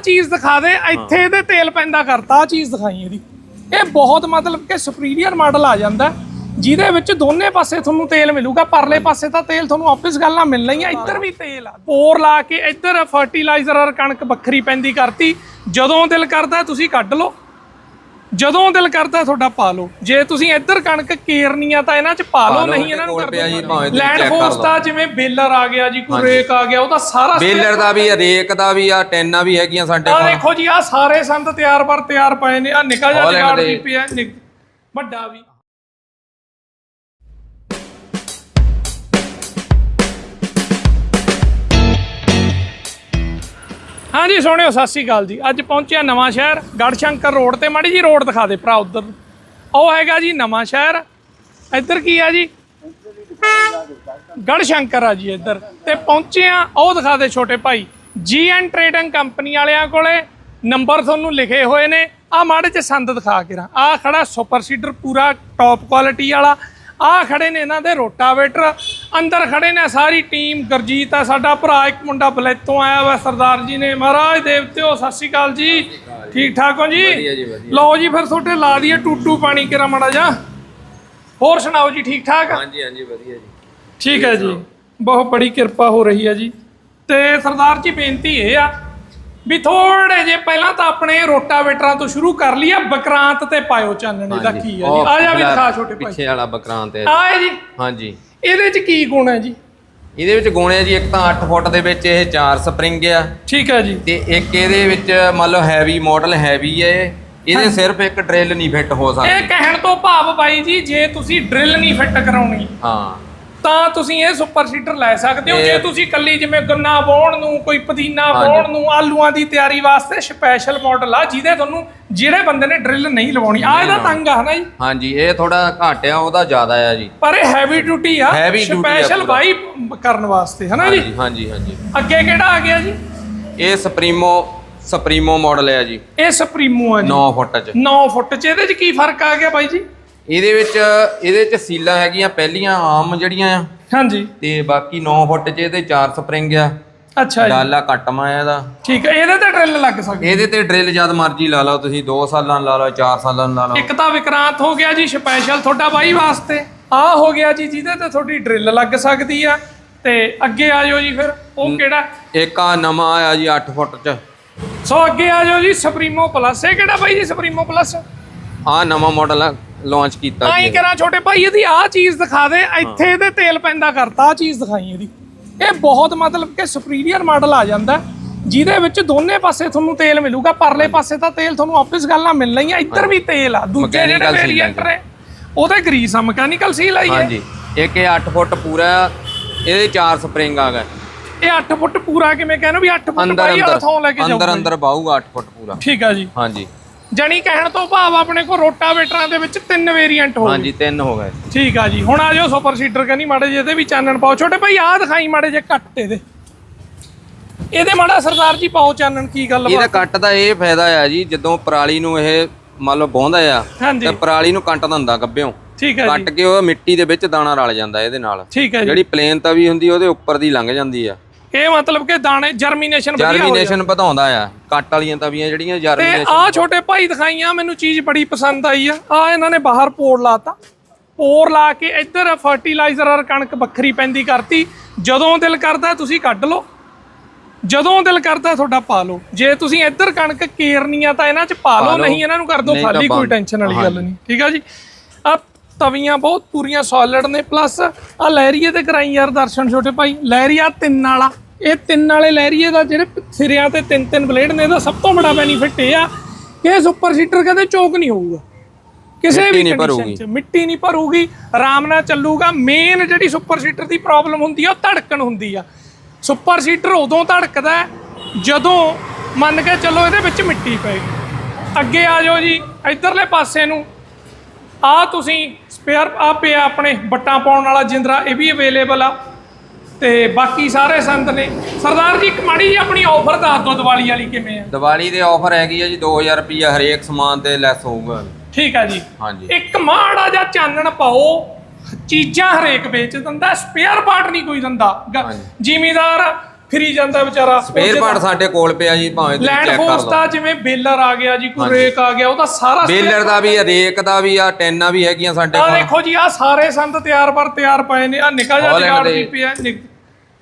ਚੀਜ਼ ਦਿਖਾ ਦੇ ਇੱਥੇ ਇਹਦੇ ਤੇਲ ਪੈਂਦਾ ਕਰਤਾ ਆਹ ਚੀਜ਼ ਦਿਖਾਈ ਇਹਦੀ। ਇਹ ਬਹੁਤ ਮਤਲਬ ਕਿ ਸੁਪੀਰੀਅਰ ਮਾਡਲ ਆ ਜਾਂਦਾ ਜਿਹਦੇ ਵਿੱਚ ਦੋਨੇ ਪਾਸੇ ਤੁਹਾਨੂੰ ਤੇਲ ਮਿਲੂਗਾ ਪਰਲੇ ਪਾਸੇ ਤਾਂ ਤੇਲ ਤੁਹਾਨੂੰ ਆਫਿਸ ਗੱਲ ਨਾਲ ਮਿਲਣਾ ਹੀ ਆ ਇੱਧਰ ਵੀ ਤੇਲ ਆ। ਪੋਰ ਲਾ ਕੇ ਇੱਧਰ ਫਰਟੀਲਾਈਜ਼ਰ ਔਰ ਕਣਕ ਵੱਖਰੀ ਪੈਂਦੀ ਕਰਤੀ ਜਦੋਂ ਦਿਲ ਕਰਦਾ ਤੁਸੀਂ ਕੱਢ ਲਓ। ਜਦੋਂ ਦਿਲ ਕਰਦਾ ਤੁਹਾਡਾ ਪਾ ਲਓ। ਜੇ ਤੁਸੀਂ ਇੱਧਰ ਕਣਕ ਕੇਰਨੀ ਆ ਤਾਂ ਇਹਨਾਂ 'ਚ ਪਾ ਲਓ ਨਹੀਂ ਇਹਨਾਂ ਨੂੰ ਕਰ ਦਿਓ ਲੈਂਡ ਫੋਰਸ। ਦਾ ਜਿਵੇਂ ਬੇਲਰ ਆ ਗਿਆ ਜੀ ਕੋਈ ਰੇਕ ਆ ਗਿਆ ਉਹਦਾ ਸਾਰਾ ਬੇਲਰ ਦਾ ਵੀ ਆ ਰੇਕ ਦਾ ਵੀ ਆ ਟੈਨਾਂ ਵੀ ਹੈਗੀਆਂ ਸਾਡੇ ਆ ਕੋਲ। ਦੇਖੋ ਜੀ ਆ ਸਾਰੇ ਸੰਦ ਤਿਆਰ ਪਰ ਤਿਆਰ ਪਏ ਨੇ। ਆ ਨਿਕਾ ਜਿਹਾ ਜਗਾੜ। ਵੀ ਪਿਆ ਵੱਡਾ ਵੀ। ਹਾਂਜੀ ਸੋਹਣਿਓ ਸਤਿ ਸ੍ਰੀ ਅਕਾਲ ਜੀ। ਅੱਜ ਪਹੁੰਚਿਆ ਨਵਾਂ ਸ਼ਹਿਰ, ਗੜਸ਼ੰਕਰ ਰੋਡ ਤੇ। ਮਾੜੀ ਜੀ ਰੋਡ ਦਿਖਾ ਦੇ ਭਰਾ ਉਧਰ ਉਹ ਹੈਗਾ ਜੀ ਨਵਾਂ ਸ਼ਹਿਰ। ਇੱਧਰ ਕੀ ਆ ਜੀ? ਗੜਸ਼ੰਕਰ ਆ ਜੀ ਇੱਧਰ। ਤੇ ਪਹੁੰਚੇ ਆ, ਉਹ ਦਿਖਾ ਦੇ ਛੋਟੇ ਭਾਈ। ਜੀ ਐਨ ਟ੍ਰੇਡਿੰਗ ਕੰਪਨੀ ਵਾਲਿਆਂ ਕੋਲੇ ਨੰਬਰ ਤੁਹਾਨੂੰ ਲਿਖੇ ਹੋਏ ਨੇ। ਆ ਮਾੜੇ ਚ ਸੰਦ ਦਿਖਾ ਕੇ ਰਾ। ਆ ਖੜਾ ਸੁਪਰ ਸੀਡਰ, ਪੂਰਾ ਟੌਪ ਕੁਆਲਿਟੀ ਵਾਲਾ। ਆ ਖੜੇ ਨੇ ਇਹਨਾਂ ਦੇ ਰੋਟਾਵੇਟਰ। ਅੰਦਰ ਖੜੇ ਨੇ ਸਾਰੀ ਟੀਮ। ਗਰਜੀਤ ਆ ਸਾਡਾ ਭਰਾ ਇੱਕ ਮੁੰਡਾ ਬਲੈਤੋਂ ਆਇਆ ਵਾ ਸਰਦਾਰ ਜੀ ਨੇ। ਮਹਾਰਾਜ ਦੇਵਤਿਓ ਸਤਿ ਸ਼੍ਰੀ ਅਕਾਲ ਜੀ। ਠੀਕ ਠਾਕ ਹੋ ਜੀ। ਲਓ ਜੀ ਫਿਰ ਤੁਹਾਡੇ ਲਾ ਦਈਏ ਟੂਟੂ ਪਾਣੀ ਕਿਰਾ ਮਾੜਾ ਜਾ ਹੋਰ ਸੁਣਾਓ ਜੀ ਠੀਕ ਠਾਕ? ਹਾਂਜੀ ਹਾਂਜੀ ਵਧੀਆ ਜੀ। ਠੀਕ ਹੈ ਜੀ। ਬਹੁਤ ਬੜੀ ਕਿਰਪਾ ਹੋ ਰਹੀ ਹੈ ਜੀ। ਤੇ ਸਰਦਾਰ ਜੀ ਬੇਨਤੀ ਇਹ ਆ ਵੀ ਥੋੜੇ ਜੇ ਪਹਿਲਾਂ ਤਾਂ ਆਪਣੇ ਰੋਟਾਵੇਟਰਾਂ ਤੋਂ ਸ਼ੁਰੂ ਕਰ ਲਈਏ ਬਕਰਾਂਤ ਤੇ ਪਾਇਓ ਚਾਨਣ ਇਹਦਾ ਕੀ ਹੈ ਜੀ? ਉਹ ਆ ਜਾ ਵੀ ਦਿਖਾ ਛੋਟੇ ਭਾਈ। ਪਿੱਛੇ ਵਾਲਾ ਬਕਰਾਂਤ ਹੈ ਆ ਹੈ ਜੀ। ਹਾਂਜੀ। ਇਹਦੇ ਚ ਕੀ ਗੁਣ ਹੈ ਜੀ? ਇਹਦੇ ਵਿੱਚ ਗੁਣ ਹੈ ਜੀ ਇੱਕ ਤਾਂ 8 ਫੁੱਟ ਦੇ ਵਿੱਚ ਇਹ ਚਾਰ ਸਪਰਿੰਗ ਆ। ਠੀਕ ਹੈ ਜੀ। ਤੇ ਇੱਕ ਇਹਦੇ ਵਿੱਚ ਮੰਨ ਲਓ ਹੈਵੀ ਮਾਡਲ ਹੈਵੀ ਹੈ ਇਹ। ਇਹਦੇ ਸਿਰਫ ਇੱਕ ਡਰਿਲ ਨਹੀਂ ਫਿੱਟ ਹੋ ਇਹ ਸਕਦੀ। ਕਹਿਣ ਤੋਂ ਭਾਵ ਬਾਈ ਜੀ ਜੇ ਤੁਸੀਂ ਡਰਿਲ ਨਹੀਂ ਫਿੱਟ ਕਰਾਉਣੀ ਹਾਂ। ਤਾਂ ਤੁਸੀਂ ਇਹ ਸੁਪਰ ਸੀਡਰ ਲੈ ਸਕਦੇ ਹੋ। ਜੇ ਤੁਸੀਂ ਕੱਲੀ ਜਿਵੇਂ ਗੰਨਾ ਵਾਉਣ ਨੂੰ ਕੋਈ ਪੁਦੀਨਾ। ਵਾਉਣ ਨੂੰ ਆਲੂਆਂ ਦੀ ਤਿਆਰੀ ਵਾਸਤੇ ਸਪੈਸ਼ਲ ਮਾਡਲ ਆ ਜਿਹਦੇ ਤੁਹਾਨੂੰ ਜਿਹੜੇ ਬੰਦੇ ਨੇ ਡਰਿਲ ਨਹੀਂ ਲਵਾਉਣੀ। ਆ ਇਹਦਾ ਤੰਗ ਆ ਹਨਾ ਜੀ? ਹਾਂਜੀ ਇਹ ਥੋੜਾ ਘੱਟ ਆ ਉਹਦਾ ਜ਼ਿਆਦਾ ਆ ਜੀ। ਪਰ ਇਹ ਹੈਵੀ ਡਿਊਟੀ ਆ ਆ ਸਪੈਸ਼ਲ। ਬਾਈ ਕਰਨ ਵਾਸਤੇ ਹਨਾ ਜੀ? ਹਾਂਜੀ ਹਾਂਜੀ ਅੱਗੇ ਕਿਹੜਾ ਆ ਗਿਆ ਜੀ? ਇਹ ਸਪਰੀਮੋ ਸਪਰੀਮੋ ਮਾਡਲ ਹੈ ਜੀ। ਇਹ ਸੁਪਰੀਮੋ ਆ ਜੀ। 9 ਫੁੱਟ ਚ। 9 ਫੁੱਟ ਚ। ਇਹਦੇ ਚ ਕੀ ਫ਼ਰਕ ਆ ਗਿਆ ਬਾਈ ਜੀ? ਇਹਦੇ ਵਿੱਚ ਇਹਦੇ ਚ ਸੀਲਾਂ ਹੈਗੀਆਂ ਪਹਿਲੀਆਂ ਆਮ ਜਿਹੜੀਆਂ ਆ। ਹਾਂਜੀ। ਤੇ ਬਾਕੀ 9 ਫੁੱਟ ਚ ਇਹਦੇ ਚਾਰ ਸਪਰਿੰਗ ਆ। ਅੱਛਾ ਜੀ। ਡਾਲਾ ਕੱਟਮਾ ਆ ਇਹਦਾ। ਠੀਕ ਹੈ ਇਹਦੇ ਤੇ ਡਰਿਲ ਲੱਗ ਸਕਦੀ ਇਹਦੇ ਤੇ ਡਰਿਲ ਜਦ ਮਰਜ਼ੀ ਲਾ ਲਓ ਤੁਸੀਂ 2 ਸਾਲਾਂ ਲਾ ਲਓ 4 ਸਾਲਾਂ ਲਾ ਲਓ। ਇੱਕ ਤਾਂ ਵਿਕਰਾਂਤ ਹੋ ਗਿਆ ਜੀ ਸਪੈਸ਼ਲ ਤੁਹਾਡਾ ਬਾਈ ਵਾਸਤੇ। ਆ ਹੋ ਗਿਆ ਜੀ ਜਿਹਦੇ ਤੇ ਤੁਹਾਡੀ ਡਰਿਲ ਲੱਗ ਸਕਦੀ ਆ। ਤੇ ਅੱਗੇ ਆ ਜਾਓ ਜੀ ਫਿਰ ਉਹ ਕਿਹੜਾ? ਇੱਕ ਆ ਨਵਾਂ ਆਇਆ ਜੀ 8 ਫੁੱਟ ਚ। ਸੋ ਅੱਗੇ ਆ ਜਾਓ ਜੀ ਸੁਪਰੀਮੋ ਪਲੱਸ ਇਹ ਕਿਹੜਾ ਬਾਈ ਜੀ ਸੁਪਰੀਮੋ ਪਲੱਸ ਆ ਨਵਾਂ ਮਾਡਲ ਲਾਂਚ ਕੀਤਾ ਹੀ ਕਰਾਂ ਛੋਟੇ ਭਾਈ ਇਹਦੀ ਆਹ ਚੀਜ਼ ਦਿਖਾ ਦੇ। ਇੱਥੇ ਇਹਦੇ ਤੇਲ ਪੈਂਦਾ ਕਰਤਾ ਆਹ ਚੀਜ਼ ਦਿਖਾਈ ਇਹਦੀ। ਇਹ ਬਹੁਤ ਮਤਲਬ ਕਿ ਸੁਪੀਰੀਅਰ ਮਾਡਲ ਆ ਜਾਂਦਾ। ਹੈ, ਜਿਹਦੇ ਵਿੱਚ ਦੋਨੇ ਪਾਸੇ ਤੁਹਾਨੂੰ ਤੇਲ ਮਿਲੂਗਾ। ਪਰਲੇ ਪਾਸੇ ਤਾਂ ਤੇਲ ਤੁਹਾਨੂੰ ਆਫਿਸ ਗੱਲ ਨਾਲ ਮਿਲਣਾ ਹੀ ਆ। ਇੱਧਰ ਵੀ ਤੇਲ ਆ ਦੂਜੇ ਜਿਹੜੇ Mechanical seal ਵੇਰੀਐਂਟ ਨੇ ਉਹਦੇ ਗਰੀਸ ਆ ਮਕੈਨੀਕਲ ਸੀਲ ਆਈ ਹੈ ਹਾਂਜੀ। ਇੱਕ ਇਹ 8 ਫੁੱਟ ਪੂਰਾ ਇਹਦੇ ਚਾਰ ਸਪਰਿੰਗ ਆ ਗਏ। ਇਹ 8 ਫੁੱਟ ਪੂਰਾ ਕਿਵੇਂ ਕਹਿੰਦੇ ਵੀ 8 ਫੁੱਟ ਭਾਈ ਵਾਲਾ ਥਾਂ ਲੈ ਕੇ ਜਾਓ ਅੰਦਰ ਅੰਦਰ ਬਾਹੂਗਾ 8 ਫੁੱਟ ਪੂਰਾ। ਠੀਕ ਆ ਜੀ। ਹਾਂਜੀ। ਜਣੀ ਕਹਿਣ ਤੋਂ ਭਾਵ ਆਪਣੇ ਕੋਲ ਰੋਟਾਵੇਟਰਾਂ ਦੇ ਵਿੱਚ ਤਿੰਨ ਵੇਰੀਐਂਟ ਹੋ ਹਾਂਜੀ ਤਿੰਨ ਹੋ ਗਏ। ਠੀਕ ਆ ਜੀ ਹੁਣ ਆ ਜਾਓ ਸੁਪਰ ਸੀਡਰ ਕਹਿੰਦੀ ਮਾੜੇ ਜਿਹੇ ਤੇ ਵੀ ਚਾਨਣ ਪਾਓ। ਛੋਟੇ ਭਾਈ ਆਹ ਦਿਖਾਈ ਮਾੜੇ ਜਿਹੇ ਕੱਟ ਇਹਦੇ। ਇਹਦੇ ਮਾੜਾ ਸਰਦਾਰ ਜੀ ਪਾਓ ਚਾਨਣ ਕੀ ਗੱਲ ਇਹਦਾ ਕੱਟ ਦਾ ਇਹ ਫਾਇਦਾ ਆ ਜੀ ਜਦੋਂ ਪਰਾਲੀ ਨੂੰ ਇਹ ਮੰਨ ਲਓ ਬੋਂਦਾ ਆ ਹਾਂਜੀ। ਤੇ ਪਰਾਲੀ ਨੂੰ ਕੱਟ ਦਿੰਦਾ ਗੱਬਿਓ ਠੀਕ ਜੀ। ਕੱਟ ਕੇ ਉਹ ਮਿੱਟੀ ਦੇ ਵਿੱਚ ਦਾਣਾ ਰਲ ਜਾਂਦਾ ਇਹਦੇ ਨਾਲ। ਠੀਕ ਹੈ ਜੀ। ਜਿਹੜੀ ਪਲੇਨ ਤਵੀ ਹੁੰਦੀ ਉਹਦੇ ਉੱਪਰ ਦੀ ਲੰਘ ਜਾਂਦੀ ਆ। ਇਹ ਮਤਲਬ ਕਿ ਦਾਣੇ ਜਰਮੀਨੇਸ਼ਨ ਵਧੀਆ ਹੋ ਜਾਂਦੀ ਜਰਮੀਨੇਸ਼ਨ ਵਧਾਉਂਦਾ ਆ। ਕੱਟ ਵਾਲੀਆਂ ਤਵੀਆਂ ਜਿਹੜੀਆਂ ਤੇ ਜਰਮੀਨੇਸ਼ਨ ਆ ਛੋਟੇ ਭਾਈ ਦਿਖਾਈਆਂ ਮੈਨੂੰ ਚੀਜ਼ ਬੜੀ ਪਸੰਦ ਆਈ ਆ। ਆ ਇਹਨਾਂ ਨੇ ਬਾਹਰ ਪੋਰ ਲਾਤਾ। ਪੋਰ ਲਾ ਕੇ ਇੱਧਰ ਫਰਟੀਲਾਈਜ਼ਰ ਔਰ ਕਣਕ ਵੱਖਰੀ ਪੈਂਦੀ ਕਰਤੀ। ਜਦੋਂ ਦਿਲ ਕਰਦਾ ਤੁਸੀਂ ਕੱਢ ਲਓ। ਜਦੋਂ ਦਿਲ ਕਰਦਾ ਤੁਹਾਡਾ ਪਾ ਲਓ। ਜੇ ਤੁਸੀਂ ਇੱਧਰ ਕਣਕ ਕੇਰਨੀ ਆ ਤਾਂ ਇਹਨਾਂ 'ਚ ਪਾ ਲਓ ਲਓ। ਨਹੀਂ ਇਹਨਾਂ ਨੂੰ ਕਰ ਦਿਓ ਨਹੀਂ ਤਾਂ ਖਾਲੀ ਕੋਈ ਬੰਦ। ਟੈਨਸ਼ਨ ਵਾਲੀ ਗੱਲ ਨਹੀਂ। ਠੀਕ ਆ ਜੀ? ਆ ਤਵੀਆਂ ਬਹੁਤ ਪੂਰੀਆਂ ਸੋਲਿਡ ਨੇ। ਪਲੱਸ ਆ ਲਹਿਰੀਏ ਤੇ ਕਰਾਈ ਯਾਰ ਦਰਸ਼ਨ ਛੋਟੇ ਭਾਈ। ਲਹਿਰੀਆ ਤਿੰਨ ਵਾਲਾ। ਇਹ ਤਿੰਨ ਵਾਲੇ ਲਹਿਰੀਏ ਦਾ ਜਿਹੜੇ ਸਿਰਿਆਂ ਤੇ ਤਿੰਨ ਤਿੰਨ ਬਲੇਡ ਨੇ ਇਹਦਾ ਸਭ ਤੋਂ ਵੱਡਾ ਬੈਨੀਫਿਟ ਇਹ ਆ ਕਿ ਇਹ ਸੁਪਰ ਸੀਟਰ ਕਦੇ ਚੋਕ ਨਹੀਂ ਹੋਊਗਾ। ਕਿਸੇ ਵੀ ਕੰਡੀਸ਼ਨ। 'ਚ ਮਿੱਟੀ ਨਹੀਂ ਭਰੂਗੀ ਆਰਾਮ ਨਾਲ ਚੱਲੂਗਾ। ਮੇਨ ਜਿਹੜੀ ਸੁਪਰ ਸੀਟਰ ਦੀ ਪ੍ਰੋਬਲਮ ਹੁੰਦੀ ਆ ਉਹ ਧੜਕਣ ਹੁੰਦੀ ਆ। ਸੁਪਰ ਸੀਟਰ ਉਦੋਂ ਧੜਕਦਾ ਜਦੋਂ ਮੰਨ ਕੇ ਚੱਲੋ ਇਹਦੇ ਵਿੱਚ ਮਿੱਟੀ ਪਏਗੀ ਅੱਗੇ ਆ ਜਾਓ ਜੀ ਇਧਰਲੇ ਪਾਸੇ ਨੂੰ। ਆ ਤੁਸੀਂ ਸਪੇਅਰ ਆ ਪਿਆ ਆਪਣੇ ਬੱਟਾਂ ਪਾਉਣ ਵਾਲਾ ਜਿੰਦਰਾ ਇਹ ਵੀ ਅਵੇਲੇਬਲ ਆ। ਤੇ ਬਾਕੀ ਸਾਰੇ ਸੰਦ ਨੇ। ਸਰਦਾਰ ਜੀ ਇੱਕ ਮਾੜੀ ਜੀ ਆਪਣੀ ਆਫਰ ਦੱਸ ਦਿਓ ਦੀਵਾਲੀ ਵਾਲੀ ਕਿਵੇਂ ਆ। ਦੀਵਾਲੀ ਦੇ ਆਫਰ ਹੈਗੀ ਆ ਜੀ 2000 ਰੁਪਈਆ ਹਰੇਕ ਸਮਾਨ ਤੇ ਲੈਸ ਹੋਊਗਾ। ਠੀਕ ਆ ਜੀ। ਹਾਂਜੀ। ਇੱਕ ਮਾੜਾ ਜਿਹਾ ਚਾਨਣ ਪਾਓ ਚੀਜ਼ਾਂ ਹਰੇਕ ਵੇਚ ਦਿੰਦਾ ਸਪੇਅਰ ਪਾਰਟ ਨਹੀਂ ਕੋਈ ਦਿੰਦਾ। ਜ਼ਿਮੀਦਾਰ ਫਿਰੀ ਜਾਂਦਾ ਵਿਚਾਰਾ। ਸਪੇਅਰ ਪਾਰਟ ਸਾਡੇ ਕੋਲ ਪਿਆ ਜੀ ਭਾਵੇਂ ਤੁਸੀਂ ਲੈਂਡ ਚੈੱਕ ਕਰ ਫੋਰਸ ਲਓ। ਦਾ ਜਿਵੇਂ ਬੇਲਰ ਆ ਗਿਆ ਜੀ ਕੋਈ ਰੇਕ ਆ ਗਿਆ ਉਹਦਾ ਸਾਰਾ ਬੇਲਰ ਦਾ ਵੀ ਆ ਰੇਕ ਦਾ ਵੀ ਆ ਟੈਨਾਂ ਵੀ ਹੈਗੀਆਂ ਸਾਡੇ ਆ ਕੋਲ। ਦੇਖੋ ਜੀ ਆ ਸਾਰੇ ਸੰਦ ਤਿਆਰ ਪਰ ਤਿਆਰ ਪਏ ਨੇ। ਆ ਨਿਕਾ ਜਿਹਾ ਜਗਾੜ ਦੇ- ਵੀ ਪਿਆ ਨਿੱਕ-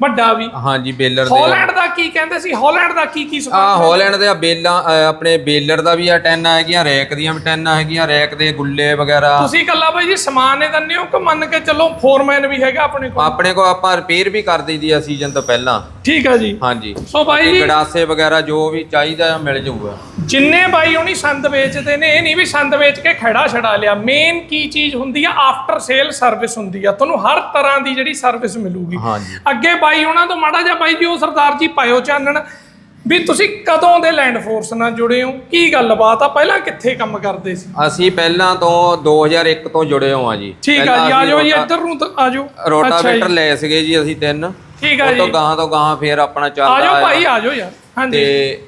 ਵੱਡਾ ਵੀ। ਹਾਂਜੀ ਬੇਲਰ ਦੇ। ਹਾਲੈਂਡ ਦਾ ਕੀ ਕਹਿੰਦੇ ਸੀ? ਹਾਲੈਂਡ ਦਾ ਕੀ ਕੀ ਆ ਹਾਲੈਂਡ ਦੇ ਆ ਬੇਲਾਂ ਅ, ਆਪਣੇ ਬੇਲਰ ਦਾ ਵੀ ਆ ਟੈਨਾਂ ਹੈਗੀਆਂ ਰੈਕ ਦੀਆਂ ਵੀ ਟੈਨਾਂ ਹੈਗੀਆਂ ਰੈਕ ਦੇ ਗੁੱਲੇ ਵਗੈਰਾ। ਤੁਸੀਂ ਕੱਲਾ ਬਾਈ ਜੀ ਸਮਾਨ ਨੇ ਦੰਨੇ ਹੋ ਕਿ ਮੰਨ ਕੇ ਚੱਲੋ ਫੋਰਮੈਨ ਵੀ ਹੈਗਾ ਆਪਣੇ ਕੋਲ? ਆਪਣੇ ਕੋਲ ਆਪਾਂ ਰਿਪੇਅਰ ਵੀ ਕਰ ਦਈਦੀ ਆ ਸੀਜ਼ਨ ਤੋਂ ਪਹਿਲਾਂ। ਠੀਕ ਆ ਜੀ। ਹਾਂਜੀ। ਸੋ ਬਾਈ ਜੀ ਗੜਾਸੇ ਵਗੈਰਾ ਜੋ ਵੀ ਚਾਹੀਦਾ ਆ ਮਿਲ ਜਾਊਗਾ। ਜਿੰਨੇ ਬਾਈ ਉਹਨੀ ਸੰਦ ਵੇਚਦੇ ਨੇ ਇਹ ਨਹੀਂ ਵੀ ਸੰਦ ਵੇਚ ਕੇ ਖੜਾ ਛਡਾ ਲਿਆ। ਮੇਨ ਕੀ ਚੀਜ਼ ਹੁੰਦੀ ਆ? ਆਫਟਰ ਸੇਲ ਸਰਵਿਸ ਹੁੰਦੀ ਆ। ਤੁਹਾਨੂੰ ਹਰ ਤਰ੍ਹਾਂ ਦੀ ਜਿਹੜੀ ਸਰਵਿਸ ਮਿਲੂਗੀ। ਅੱਗੇ ਬਾਈ ਉਹਨਾਂ ਤੋਂ ਮਾੜਾ ਜਿਹਾ ਬਾਈ ਜੀ ਉਹ ਸਰਦਾਰ ਜੀ ਪਾਇਓ ਚਾਨਣ ਵੀ ਤੁਸੀਂ ਕਦੋਂ ਦੇ ਲੈਂਡ ਫੋਰਸ ਨਾਲ ਜੁੜੇ ਹੋ? ਕੀ ਗੱਲਬਾਤ ਆ? ਪਹਿਲਾਂ ਕਿੱਥੇ ਕੰਮ ਕਰਦੇ ਸੀ? ਅਸੀਂ ਪਹਿਲਾਂ ਤੋਂ 2001 ਤੋਂ ਜੁੜੇ ਹਾਂ ਜੀ। ਠੀਕ ਆ ਜੀ ਆ ਅਸੀਂ ਜਾਓ ਜੀ ਇੱਧਰ ਨੂੰ ਤਾਂ ਆ ਜਾਓ। ਅੱਛਾ ਜੀ। ਰੋਟਾਵੇਟਰ ਲਏ ਸੀਗੇ ਜੀ ਅਸੀਂ ਤਿੰਨ। ਠੀਕ ਆ ਉਹ ਤੋਂ ਜੀ। ਗਾਂ ਤੋਂ ਗਾਂ ਫੇਰ ਆਪਣਾ ਚੱਲਦਾ ਜਾਓ ਆ ਭਾਈ ਆ ਜਾਓ ਯਾਰ। ਹਾਂਜੀ। ਤੇ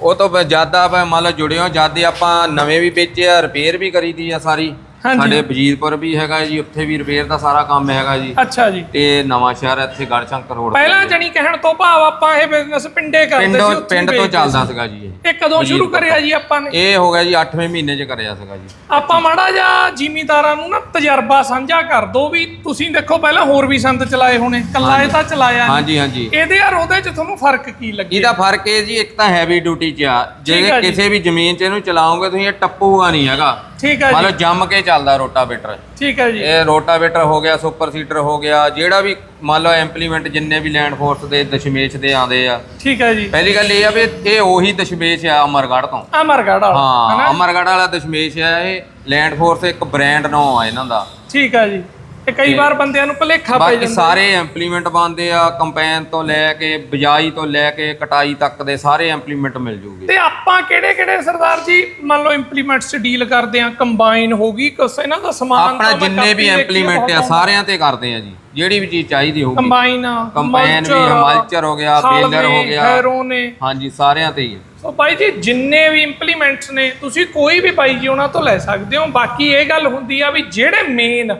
ਉਹ ਤੋਂ ਬਾਅਦ ਜਦ ਆਪਾਂ ਮੰਨ ਲਓ ਜੁੜਿਓ ਹਾਂ ਜਦ ਆਪਾਂ ਨਵੇਂ ਵੀ ਵੇਚੇ ਆ ਰਿਪੇਅਰ ਵੀ ਕਰੀਦੀ ਆ ਸਾਰੀ। ਹਾਂਜੀ। ਸਾਡੇ ਵਜੀਦਪੁਰ ਵੀ ਹੈਗਾ ਜੀ ਉੱਥੇ ਵੀ ਰਿਪੇਅਰ ਦਾ ਸਾਰਾ ਕੰਮ ਹੈਗਾ ਜੀ। ਅੱਛਾ ਜੀ। ਤੇ ਨਵਾਂ ਸ਼ਹਿਰ ਇੱਥੇ ਗੜਸ਼ੰਕਰ ਰੋਡ ਤੇ। ਪਹਿਲਾਂ ਜਣੀ ਕਹਿਣ ਤੋਂ ਭਾਵ ਆਪਾਂ ਇਹ ਬਿਜ਼ਨਸ ਪਿੰਡੇ ਕਰਦੇ ਸੀ ਪਿੰਡੋਂ ਉੱਥੇ ਪਿੰਡ ਤੋਂ ਵੇਚਦੇ ਚੱਲਦਾ। ਸੀਗਾ ਜੀ ਇਹ। ਇਹ ਕਦੋਂ ਸ਼ੁਰੂ ਕਰਿਆ ਜੀ ਆਪਾਂ ਨੇ? ਇਹ ਹੋ ਗਿਆ ਜੀ 8ਵੇਂ ਮਹੀਨੇ 'ਚ ਕਰਿਆ ਸੀਗਾ ਜੀ। ਆਪਾਂ ਮਾੜਾ ਜਿਹਾ ਜ਼ਿਮੀਦਾਰਾਂ ਨੂੰ ਨਾ ਤਜਰਬਾ ਸਾਂਝਾ ਕਰ ਦੋ ਵੀ ਤੁਸੀਂ ਦੇਖੋ ਪਹਿਲਾਂ ਹੋਰ ਵੀ ਸੰਦ ਚਲਾਏ ਹੋਣੇ ਕੱਲਾ ਇਹ ਤਾਂ ਚਲਾਇਆ ਨਹੀਂ। ਹਾਂਜੀ ਹਾਂਜੀ। ਇਹਦੇ ਯਾਰ ਉਹਦੇ ਚ ਤੁਹਾਨੂੰ ਫ਼ਰਕ ਕੀ ਲੱਗਿਆ ਇਹਦਾ ਫ਼ਰਕ ਇਹ ਜੀ ਇੱਕ ਤਾਂ ਹੈਵੀ ਡਿਊਟੀ 'ਚ ਆ। ਜੇ ਠੀਕ ਆ ਜੀ। ਕਿਸੇ ਵੀ ਜ਼ਮੀਨ 'ਚ ਇਹਨੂੰ ਚਲਾਓਗੇ ਤੁਸੀਂ ਇਹ ਟੱਪੂਗਾ ਨਹੀਂ ਹੈਗਾ। ਠੀਕ ਹੈ ਮੰਨ ਜੀ। ਲਓ ਜੰਮ ਕੇ ਚੱਲਦਾ ਰੋਟਾਵੇਟਰ। ਠੀਕ ਹੈ ਜੀ। ਇਹ ਰੋਟਾਵੇਟਰ ਹੋ ਗਿਆ ਸੁਪਰ ਸੀਡਰ ਹੋ ਗਿਆ ਜਿਹੜਾ ਵੀ ਮੰਨ ਲਓ ਇੰਪਲੀਮੈਂਟ ਜਿੰਨੇ ਵੀ ਲੈਂਡ ਫੋਰਸ ਦੇ ਦਸ਼ਮੇਸ਼ ਦੇ ਆਉਂਦੇ ਆ। ਠੀਕ ਹੈ ਜੀ। ਪਹਿਲੀ ਗੱਲ ਇਹ ਆ ਵੀ ਇਹ ਉਹੀ ਦਸ਼ਮੇਸ਼ ਆ ਅਮਰਗੜ੍ਹ ਤੋਂ। ਅਮਰਗੜ੍ਹ ਵਾਲਾ ਹਾਂ ਅਮਰਗੜ੍ਹ ਵਾਲਾ ਦਸ਼ਮੇਸ਼ ਆ ਇਹ। ਲੈਂਡ ਫੋਰਸ ਇੱਕ ਬ੍ਰਾਂਡ ਨਾਮ ਆ ਇਹਨਾਂ ਦਾ। ਠੀਕ ਹੈ ਜੀ। ਤੇ ਕਈ ਵਾਰ ਬੰਦਿਆਂ ਨੂੰ ਭੁਲੇਖਾ ਪੈ ਬਾਕੀ ਜਾਂਦਾ। ਸਾਰੇ ਇੰਪਲੀਮੈਂਟ ਬਣਦੇ ਆ ਕੰਪੈਨ ਤੋਂ ਲੈ ਕੇ ਬਿਜਾਈ ਤੋਂ ਲੈ ਕੇ ਕਟਾਈ ਤੱਕ ਦੇ ਸਾਰੇ ਇੰਪਲੀਮੈਂਟ ਮਿਲ ਜੂਗੇ। ਤੇ ਆਪਾਂ ਕਿਹੜੇ ਕਿਹੜੇ ਸਰਦਾਰ ਜੀ ਮੰਨ ਲਓ ਇੰਪਲੀਮੈਂਟਸ ਡੀਲ ਕਰਦੇ ਆ ਕੰਬਾਈਨ ਹੋਗੀ ਕੁਛ ਇਹਨਾਂ ਦਾ ਸਮਾਨ ਆਪਣਾ ਜਿੰਨੇ ਵੀ ਇੰਪਲੀਮੈਂਟ ਆ ਸਾਰਿਆਂ ਤੇ ਕਰਦੇ ਆ ਜੀ। ਜਿਹੜੀ ਵੀ ਚੀਜ਼ ਚਾਹੀਦੀ ਹੋਊਗੀ। ਕੰਬਾਈਨ ਕੰਪੈਨ ਵੀ ਆ, ਮਲਚਰ ਹੋ ਗਿਆ ਬੇਲਰ ਹੋ ਗਿਆ। ਹੈਰੋ ਨੇ। ਹਾਂਜੀ ਸਾਰਿਆਂ ਤੇ ਹੀ ਆ। ਸੋ ਭਾਈ ਜੀ ਜਿੰਨੇ ਵੀ ਇੰਪਲੀਮੈਂਟਸ ਨੇ ਤੁਸੀਂ ਕੋਈ ਵੀ ਬਾਈ ਜੀ ਉਹਨਾਂ ਤੋਂ ਲੈ ਸਕਦੇ ਹੋ। ਬਾਕੀ ਇਹ ਗੱਲ ਹੁੰਦੀ ਆ ਵੀ ਜਿਹੜੇ ਮੇਨ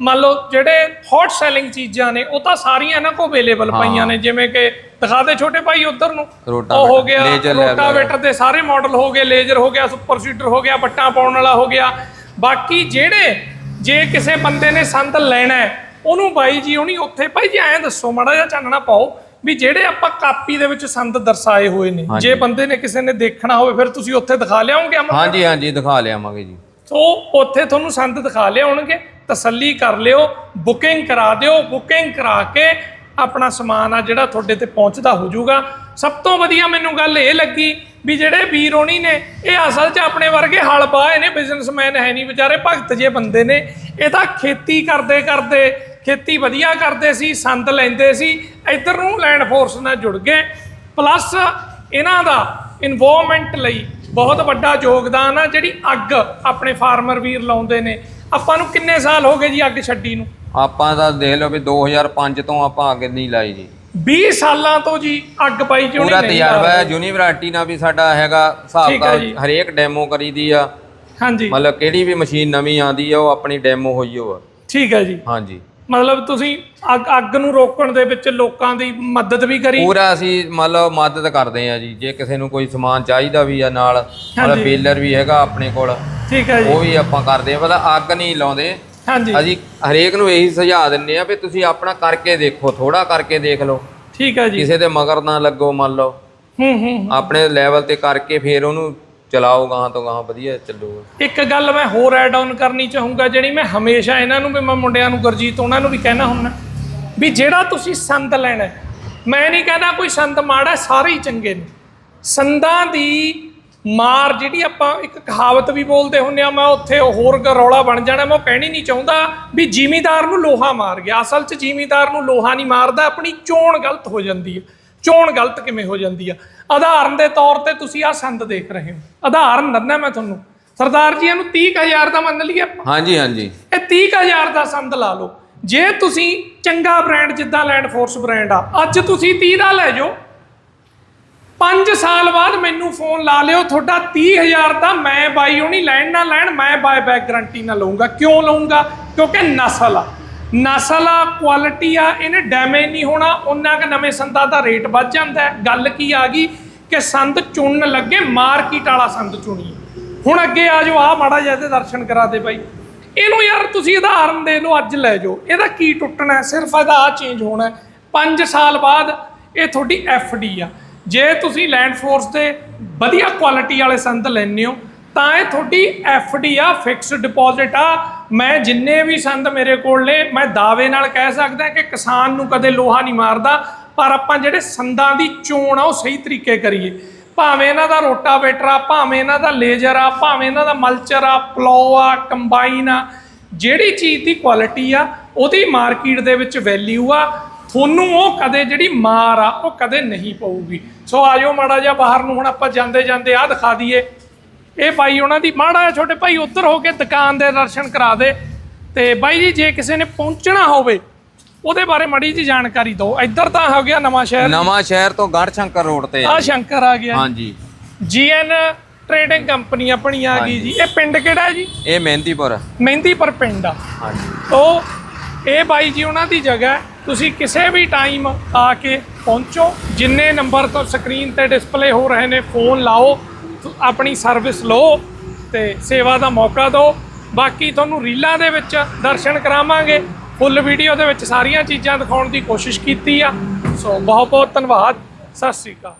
ਮੰਨ ਲਓ ਜਿਹੜੇ ਹੌਟ ਸੈਲਿੰਗ ਚੀਜ਼ਾਂ ਨੇ ਉਹ ਤਾਂ ਸਾਰੀਆਂ ਇਹਨਾਂ ਕੋਲ ਅਵੇਲੇਬਲ ਪਈਆਂ ਨੇ ਜਿਵੇਂ ਕਿ ਦਿਖਾ ਦੇ ਛੋਟੇ ਭਾਈ ਉਧਰ ਨੂੰ। ਉਹ ਹੋ ਗਿਆ ਰੋਟਾਵੇਟਰ ਦੇ ਸਾਰੇ ਮਾਡਲ ਹੋ ਗਏ ਲੇਜ਼ਰ ਹੋ ਗਿਆ ਸੁਪਰ ਸੀਡਰ ਹੋ ਗਿਆ ਬੱਟਾਂ ਪਾਉਣ ਵਾਲਾ ਹੋ ਗਿਆ। ਬਾਕੀ ਜਿਹੜੇ ਜੇ ਕਿਸੇ ਬੰਦੇ ਨੇ ਸੰਦ ਲੈਣਾ ਉਹਨੂੰ ਬਾਈ ਜੀ ਉਹਨੀ ਉੱਥੇ ਭਾਈ ਜੀ ਐਂ ਦੱਸੋ ਮਾੜਾ ਜਿਹਾ ਚਾਨਣਾ ਪਾਓ ਵੀ ਜਿਹੜੇ ਆਪਾਂ ਕਾਪੀ ਦੇ ਵਿੱਚ ਸੰਦ ਦਰਸਾਏ ਹੋਏ ਨੇ ਜੇ ਬੰਦੇ ਨੇ ਕਿਸੇ ਨੇ ਦੇਖਣਾ ਹੋਵੇ ਫਿਰ ਤੁਸੀਂ ਉੱਥੇ ਦਿਖਾ ਅਮਰ ਹਾਂਜੀ ਹਾਂਜੀ ਦਿਖਾ ਲਿਆਵਾਂਗੇ ਜੀ। ਸੋ ਉੱਥੇ ਤੁਹਾਨੂੰ ਸੰਦ ਦਿਖਾ ਲਿਆਉਣਗੇ। ਤਸੱਲੀ ਕਰ ਲਿਓ ਬੁਕਿੰਗ ਕਰਾ ਦਿਓ ਬੁਕਿੰਗ ਕਰਾ ਕੇ ਆਪਣਾ ਸਮਾਨ ਆ ਜਿਹੜਾ ਤੁਹਾਡੇ ਤੇ ਪਹੁੰਚਦਾ ਹੋ ਜਾਊਗਾ। ਸਭ ਤੋਂ ਵਧੀਆ ਮੈਨੂੰ ਗੱਲ ਇਹ ਲੱਗੀ ਵੀ ਜਿਹੜੇ ਵੀਰ ਹੋਣੀ ਨੇ, ਇਹ ਅਸਲ 'ਚ ਆਪਣੇ ਵਰਗੇ ਹਲ ਬਾਏ ਨੇ ਬਿਜ਼ਨਸਮੈਨ ਹੈ ਨਹੀਂ, ਵਿਚਾਰੇ ਭਗਤ ਜੇ ਬੰਦੇ ਨੇ। ਇਹ ਤਾਂ ਖੇਤੀ ਕਰਦੇ ਕਰਦੇ, ਖੇਤੀ ਵਧੀਆ ਕਰਦੇ ਸੀ, ਸੰਦ ਲੈਂਦੇ ਸੀ, ਇੱਧਰ ਨੂੰ ਲੈਂਡ ਫੋਰਸ ਨਾਲ ਜੁੜ ਗਏ। ਪਲੱਸ ਇਹਨਾਂ ਦਾ ਇਨਵੋਲਵਮੈਂਟ ਲਈ ਬਹੁਤ ਵੱਡਾ ਯੋਗਦਾਨ ਆ, ਜਿਹੜੀ ਅੱਗ ਆਪਣੇ ਫਾਰਮਰ ਵੀਰ ਲਾਉਂਦੇ ਨੇ। ਆਪਾਂ ਨੂੰ ਕਿੰਨੇ ਸਾਲ ਹੋ ਗਏ ਜੀ ਅੱਗ ਛੱਡੀ ਨੂੰ? ਆਪਾਂ ਤਾਂ ਦੇਖ ਲਓ ਵੀ 2005 ਤੋਂ ਆਪਾਂ ਅੱਗੇ ਨਹੀਂ ਲਾਈ ਜੀ। 20 ਸਾਲਾਂ ਤੋਂ ਜੀ ਅੱਗ ਪਾਈ ਕਿਉਂ ਪੂਰਾ ਨਹੀਂ ਤਜਰਬਾ ਹੈ ਯੂਨੀਵਰਸਿਟੀ ਨਾਲ ਵੀ ਸਾਡਾ ਹੈਗਾ ਹਿਸਾਬ ਦਾ। ਹਰੇਕ ਡੈਮੋ ਕਰੀਦੀ ਆ। ਹਾਂਜੀ। ਮਤਲਬ ਕਿਹੜੀ ਵੀ ਮਸ਼ੀਨ ਨਵੀਂ ਆਂਦੀ ਆ ਉਹ ਆਪਣੀ ਡੈਮੋ ਹੋਈ ਹੋ ਆ। ਠੀਕ ਹੈ ਜੀ। ਹਾਂਜੀ। ਮਤਲਬ ਤੁਸੀਂ ਅੱਗ ਨੂੰ ਰੋਕਣ ਦੇ ਵਿੱਚ ਲੋਕਾਂ ਦੀ ਮਦਦ ਵੀ ਕਰੀ? ਪੂਰਾ ਅਸੀਂ ਮੰਨ ਲਓ ਮਦਦ ਕਰਦੇ ਆ ਜੀ ਜੇ ਕਿਸੇ ਨੂੰ ਕੋਈ ਸਮਾਨ ਚਾਹੀਦਾ ਵੀ ਆ ਨਾਲ ਮਤਲਬ ਬੇਲਰ ਵੀ ਹੈਗਾ ਆਪਣੇ ਕੋਲ। ਠੀਕ ਹੈ ਜੀ। ਉਹ ਵੀ ਆਪਾਂ ਕਰਦੇ ਆ ਪਤਾ ਅੱਗ ਨਹੀਂ ਲਾਉਂਦੇ। ਹਾਂਜੀ। ਅਸੀਂ ਹਰੇਕ ਨੂੰ ਇਹੀ ਸੁਝਾਅ ਦਿੰਨੇ ਆ ਵੀ ਤੁਸੀਂ ਆਪਣਾ ਕਰਕੇ ਦੇਖੋ ਥੋੜਾ ਕਰਕੇ ਦੇਖ ਲਓ। ਠੀਕ ਹੈ ਜੀ। ਕਿਸੇ ਦੇ ਮਗਰ ਨਾ ਲੱਗੋ ਮੰਨ ਲਓ। ਹੂੰ ਹੂੰ ਆਪਣੇ ਲੈਵਲ ਤੇ ਕਰਕੇ ਫਿਰ ਉਹਨੂੰ ਚਲਾਓ ਗਾਂ ਤੋਂ ਗਾਂ ਵਧੀਆ ਚੱਲੂਗਾ ਇੱਕ ਗੱਲ ਮੈਂ ਹੋਰ ਐਡ ਆਨ ਕਰਨੀ ਚਾਹੂੰਗਾ ਜਿਹੜੀ ਮੈਂ ਹਮੇਸ਼ਾ ਇਹਨਾਂ ਨੂੰ ਵੀ ਮੈਂ ਮੁੰਡਿਆਂ ਨੂੰ ਗੁਰਜੀਤ ਉਹਨਾਂ ਨੂੰ ਵੀ ਕਹਿਣਾ ਹੁੰਦਾ ਵੀ ਜਿਹੜਾ ਤੁਸੀਂ ਸੰਦ ਲੈਣਾ ਮੈਂ ਨਹੀਂ ਕਹਿੰਦਾ ਕੋਈ ਸੰਦ ਮਾੜਾ ਸਾਰੇ ਹੀ ਚੰਗੇ ਨੇ। ਸੰਦਾਂ ਦੀ ਮਾਰ ਜਿਹੜੀ ਆਪਾਂ ਇੱਕ ਕਹਾਵਤ ਵੀ ਬੋਲਦੇ ਹੁੰਨੇ ਆ ਮੈਂ ਉੱਥੇ ਹੋਰ ਰੌਲਾ ਬਣ ਜਾਣਾ ਮੈਂ ਕਹਿਣੀ ਨਹੀਂ ਚਾਹੁੰਦਾ ਵੀ ਜ਼ਿਮੀਦਾਰ ਨੂੰ ਲੋਹਾ ਮਾਰ ਗਿਆ। ਅਸਲ 'ਚ ਜ਼ਿਮੀਦਾਰ ਨੂੰ ਲੋਹਾ ਨਹੀਂ ਮਾਰਦਾ ਆਪਣੀ ਚੋਣ ਗਲਤ ਹੋ ਜਾਂਦੀ ਹੈ। ਚੋਣ ਗਲਤ ਕਿਵੇਂ ਹੋ ਜਾਂਦੀ ਆ? ਆਧਾਰਨ ਦੇ ਤੌਰ ਤੇ ਤੁਸੀਂ ਆ ਸੰਦ ਦੇਖ ਰਹੇ ਹੋ। ਆਧਾਰਨ ਦਿੰਦਾ ਮੈਂ ਤੁਹਾਨੂੰ। ਸਰਦਾਰ ਜੀ ਇਹਨੂੰ 30000 ਦਾ ਮੰਨ ਲਈਏ ਆਪਾਂ। ਹਾਂਜੀ ਹਾਂਜੀ। ਇਹ 30000 ਦਾ ਸੰਦ ਲਾ ਲਓ। ਜੇ ਤੁਸੀਂ ਚੰਗਾ ਬ੍ਰਾਂਡ ਜਿੱਦਾਂ ਲੈਂਡ ਫੋਰਸ ਬ੍ਰਾਂਡ ਆ ਅੱਜ ਤੁਸੀਂ 30 ਦਾ ਲੈ ਜਾਓ। 5 ਸਾਲ ਬਾਅਦ ਮੈਨੂੰ ਫੋਨ ਲਾ ਲਿਓ, ਤੁਹਾਡਾ 30000 ਦਾ ਮੈਂ ਬਾਈ ਹੋਣੀ ਲੈਣ ਨਾ ਲੈਣ, ਮੈਂ ਬਾਈ ਬੈਕ ਗਰੰਟੀ ਨਾ ਲਵਾਂਗਾ ਕਿਉਂ ਲਵਾਂਗਾ ਕਿਉਂਕਿ ਨਸਲ ਆ। ਨਸਲ ਆ ਕੁਆਲਿਟੀ ਆ, ਇਹਨੇ ਡੈਮੇਜ ਨਹੀਂ ਹੋਣਾ ਉਹਨਾਂ ਕ ਨਵੇਂ ਸੰਦਾਂ ਦਾ ਰੇਟ ਵੱਧ ਜਾਂਦਾ ਗੱਲ ਕੀ ਆ ਗਈ ਕਿ ਸੰਦ ਚੁਣਨ ਲੱਗੇ ਮਾਰਕੀਟ ਵਾਲਾ ਸੰਦ ਚੁਣੀ ਹੁਣ ਅੱਗੇ ਆ ਜਾਓ ਆ ਮਾੜਾ ਜਿਹਾ ਇਹਦੇ ਦਰਸ਼ਨ ਕਰਾ ਦੇ ਬਾਈ। ਇਹਨੂੰ ਯਾਰ ਤੁਸੀਂ ਉਦਾਹਰਨ ਦੇ ਲਓ ਅੱਜ ਲੈ ਜਾਓ। ਇਹਦਾ ਕੀ ਟੁੱਟਣਾ ਸਿਰਫ ਇਹਦਾ ਆ ਚੇਂਜ ਹੋਣਾ 5 ਸਾਲ ਬਾਅਦ ਇਹ ਤੁਹਾਡੀ ਡੀ ਆ। ਜੇ ਤੁਸੀਂ ਲੈਂਡ ਫੋਰਸ ਦੇ ਵਧੀਆ ਕੁਆਲਿਟੀ ਵਾਲੇ ਸੰਦ ਲੈਣੇ ਹੋ, ਤਾਂ ਇਹ ਤੁਹਾਡੀ ਡੀ ਆ ਫਿਕਸਡ ਡਿਪੋਜ਼ਿਟ ਆ। ਮੈਂ ਜਿੰਨੇ ਵੀ ਸੰਦ ਮੇਰੇ ਕੋਲ ਨੇ, ਮੈਂ ਦਾਅਵੇ ਨਾਲ ਕਹਿ ਸਕਦਾ ਕਿ ਕਿਸਾਨ ਨੂੰ ਕਦੇ ਲੋਹਾ ਨਹੀਂ ਮਾਰਦਾ, ਪਰ ਆਪਾਂ ਜਿਹੜੇ ਸੰਦਾਂ ਦੀ ਚੋਣ ਆ, ਉਹ ਸਹੀ ਤਰੀਕੇ ਕਰੀਏ। ਭਾਵੇਂ ਇਹਨਾਂ ਦਾ ਰੋਟਾਵੇਟਰ ਆ, ਭਾਵੇਂ ਇਹਨਾਂ ਦਾ ਲੇਜ਼ਰ ਆ, ਭਾਵੇਂ ਇਹਨਾਂ ਦਾ ਮਲਚਰ ਆ, ਪਲੋ ਆ, ਕੰਬਾਈਨ ਆ, ਜਿਹੜੀ ਚੀਜ਼ ਦੀ ਕੁਆਲਿਟੀ ਆ, ਉਹਦੀ ਮਾਰਕੀਟ ਦੇ ਵਿੱਚ ਵੈਲਿਊ ਆ। ਤੁਹਾਨੂੰ ਉਹ ਕਦੇ ਜਿਹੜੀ ਮਾਰ ਆ ਉਹ ਕਦੇ ਨਹੀਂ ਪਊਗੀ। ਸੋ ਆਜੋ ਮਾੜਾ ਜਿਹਾ ਬਾਹਰ ਨੂੰ ਹੁਣ ਆਪਾਂ ਜਾਂਦੇ ਜਾਂਦੇ ਆ ਦਿਖਾ ਦਈਏ। ਇਹ ਬਾਈ ਉਹਨਾਂ ਦੀ ਮਾੜਾ ਜਿਹਾ ਛੋਟੇ ਭਾਈ ਉੱਧਰ ਹੋ ਕੇ ਦੁਕਾਨ ਦੇ ਦਰਸ਼ਨ ਕਰਾ ਦੇ। ਤੇ ਬਾਈ ਜੀ ਜੇ ਕਿਸੇ ਨੇ ਪਹੁੰਚਣਾ ਹੋਵੇ ਉਹਦੇ ਬਾਰੇ ਮਾੜੀ ਜੀ ਜਾਣਕਾਰੀ ਦਿਓ। ਇੱਧਰ ਤਾਂ ਹੋ ਗਿਆ ਨਵਾਂ ਸ਼ਹਿਰ। ਨਵਾਂ ਸ਼ਹਿਰ ਤੋਂ ਗੜ੍ਹ ਸ਼ੰਕਰ ਰੋਡ ਤੇ ਆ। ਸ਼ੰਕਰ ਆ ਗਿਆ। ਹਾਂਜੀ। ਜੀਐਨ ਟ੍ਰੇਡਿੰਗ ਕੰਪਨੀ ਆਪਣੀ ਆ ਗਈ ਜੀ ਇਹ ਪਿੰਡ ਕਿਹੜਾ ਜੀ? ਇਹ ਮਹਿੰਦੀਪੁਰ। ਮਹਿੰਦੀਪੁਰ ਪਿੰਡ ਆ। ਹਾਂਜੀ। ਤੋ ਇਹ ਬਾਈ ਜੀ ਉਹਨਾਂ ਦੀ ਜਗ੍ਹਾ। ਤੁਸੀਂ ਕਿਸੇ ਵੀ ਟਾਈਮ ਆ ਕੇ ਪਹੁੰਚੋ। ਜਿੰਨੇ ਨੰਬਰ ਤੋਂ ਸਕਰੀਨ ਤੇ ਡਿਸਪਲੇ ਹੋ ਰਹੇ ਨੇ ਫੋਨ ਲਾਓ ਆਪਣੀ ਸਰਵਿਸ ਲਓ ਤੇ ਸੇਵਾ ਦਾ ਮੌਕਾ ਦਿਓ। ਬਾਕੀ ਤੁਹਾਨੂੰ ਰੀਲਾਂ ਦੇ ਵਿੱਚ ਦਰਸ਼ਨ ਕਰਾਵਾਂਗੇ। ਫੁੱਲ ਵੀਡੀਓ ਦੇ ਵਿੱਚ ਸਾਰੀਆਂ ਚੀਜ਼ਾਂ ਦਿਖਾਉਣ ਦੀ ਕੋਸ਼ਿਸ਼ ਕੀਤੀ ਆ। ਸੋ ਬਹੁਤ ਬਹੁਤ ਧੰਨਵਾਦ। ਸਤਿ ਸ੍ਰੀ ਅਕਾਲ।